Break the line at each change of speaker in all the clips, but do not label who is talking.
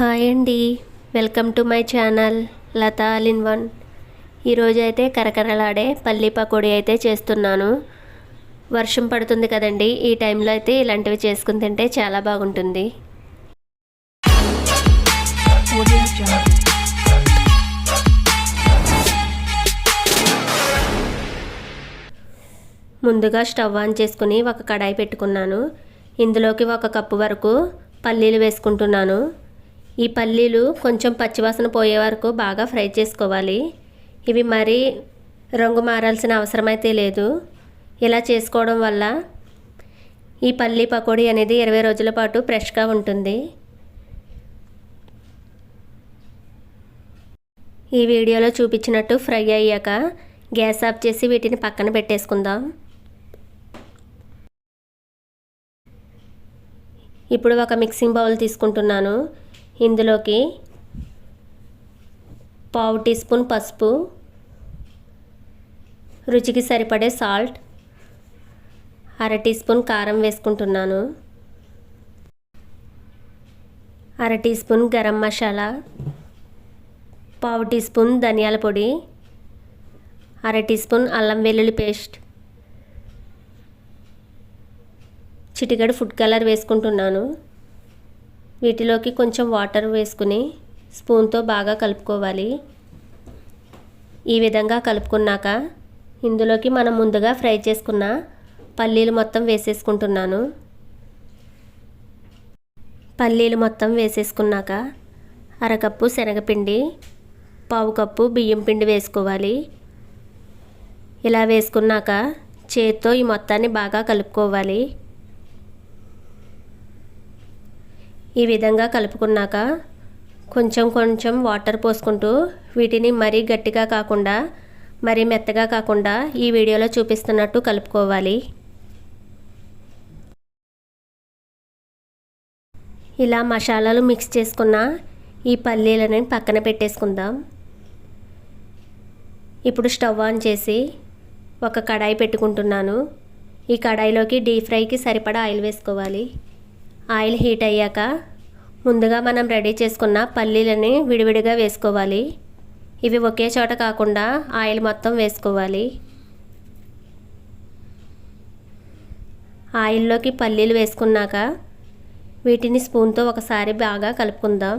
Hi అండి. Welcome to my channel Latha all in one. ఈరోజు అయితే కరకరలాడే పల్లి పకోడీ అయితే చేస్తున్నాను. వర్షం పడుతుంది కదండి. ఈ టైంలో అయితే ఇలాంటివి చేసుకుని తింటే చాలా బాగుంటుంది. ముందుగా స్టవ్ ఆన్ చేసుకుని ఒక కడాయి పెట్టుకున్నాను. ఇందులోకి ఒక కప్పు వరకు పల్లీలు వేసుకుంటున్నాను. ఈ పల్లీలు కొంచెం పచ్చివాసన పోయే వరకు బాగా ఫ్రై చేసుకోవాలి. ఇవి మరీ రంగు మారాల్సిన అవసరం అయితే లేదు. ఇలా చేసుకోవడం వల్ల ఈ పల్లీ పకోడీ అనేది ఇరవై రోజుల పాటు ఫ్రెష్గా ఉంటుంది. ఈ వీడియోలో చూపించినట్టు ఫ్రై అయ్యాక గ్యాస్ ఆఫ్ చేసి వీటిని పక్కన పెట్టేసుకుందాం. ఇప్పుడు ఒక మిక్సింగ్ బౌల్ తీసుకుంటున్నాను. ఇందులోకి పావు టీ స్పూన్ పసుపు రుచికి సరిపడే సాల్ట్ అర టీ స్పూన్ కారం వేసుకుంటున్నాను. అర టీ స్పూన్ గరం మసాలా పావు టీ స్పూన్ ధనియాల పొడి అర టీ స్పూన్ అల్లం వెల్లుల్లి పేస్ట్ చిటికెడు ఫుడ్ కలర్ వేసుకుంటున్నాను. వీటిలోకి కొంచెం వాటర్ వేసుకుని స్పూన్తో బాగా కలుపుకోవాలి. ఈ విధంగా కలుపుకున్నాక ఇందులోకి మనం ముందుగా ఫ్రై చేసుకున్న పల్లీలు మొత్తం వేసేసుకుంటున్నాను. పల్లీలు మొత్తం వేసేసుకున్నాక అరకప్పు శనగపిండి పావు కప్పు బియ్యం పిండి వేసుకోవాలి. ఇలా వేసుకున్నాక చేత్తో ఈ మొత్తాన్ని బాగా కలుపుకోవాలి. ఈ విధంగా కలుపుకున్నాక కొంచెం కొంచెం వాటర్ పోసుకుంటూ వీటిని మరీ గట్టిగా కాకుండా మరీ మెత్తగా కాకుండా ఈ వీడియోలో చూపిస్తున్నట్టు కలుపుకోవాలి. ఇలా మసాలాలు మిక్స్ చేసుకున్న ఈ పల్లీలని పక్కన పెట్టేసుకుందాం. ఇప్పుడు స్టవ్ ఆన్ చేసి ఒక కడాయి పెట్టుకుంటున్నాను. ఈ కడాయిలోకి డీప్ ఫ్రైకి సరిపడా ఆయిల్ వేసుకోవాలి. ఆయిల్ హీట్ అయ్యాక ముందుగా మనం రెడీ చేసుకున్న పల్లీలని విడివిడిగా వేసుకోవాలి. ఇవి ఒకే చోట కాకుండా ఆయిల్ మొత్తం వేసుకోవాలి. ఆయిల్లోకి పల్లీలు వేసుకున్నాక వీటిని స్పూన్తో ఒకసారి బాగా కలుపుకుందాం.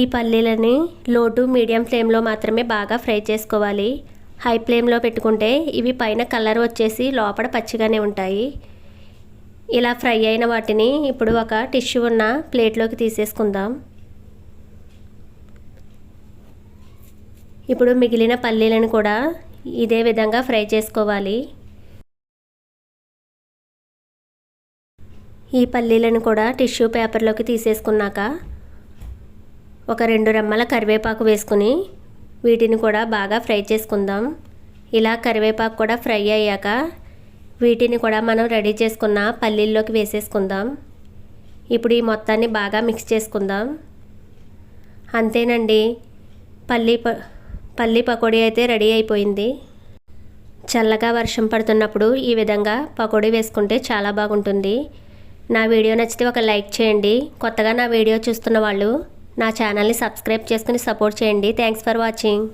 ఈ పల్లీలని లో టు మీడియం ఫ్లేమ్లో మాత్రమే బాగా ఫ్రై చేసుకోవాలి. హై ఫ్లేమ్లో పెట్టుకుంటే ఇవి పైన కలర్ వచ్చేసి లోపల పచ్చిగానే ఉంటాయి. ఇలా ఫ్రై అయిన వాటిని ఇప్పుడు ఒక టిష్యూ ఉన్న ప్లేట్లోకి తీసేసుకుందాం. ఇప్పుడు మిగిలిన పల్లీలను కూడా ఇదే విధంగా ఫ్రై చేసుకోవాలి. ఈ పల్లీలను కూడా టిష్యూ పేపర్లోకి తీసేసుకున్నాక ఒక రెండు రెమ్మల కరివేపాకు వేసుకుని వీటిని కూడా బాగా ఫ్రై చేసుకుందాం. ఇలా కరివేపాకు కూడా ఫ్రై అయ్యాక వీటిని కూడా మనం రెడీ చేసుకున్న పల్లీల్లోకి వేసేసుకుందాం. ఇప్పుడు ఈ మొత్తాన్ని బాగా మిక్స్ చేసుకుందాం. అంతేనండి. పల్లీ ప పల్లీ పకోడీ అయితే రెడీ అయిపోయింది. చల్లగా వర్షం పడుతున్నప్పుడు ఈ విధంగా పకోడీ వేసుకుంటే చాలా బాగుంటుంది. నా వీడియో నచ్చితే ఒక లైక్ చేయండి. కొత్తగా నా వీడియో చూస్తున్న వాళ్ళు నా ఛానల్ని సబ్స్క్రైబ్ చేసుకుని సపోర్ట్ చేయండి. Thanks for watching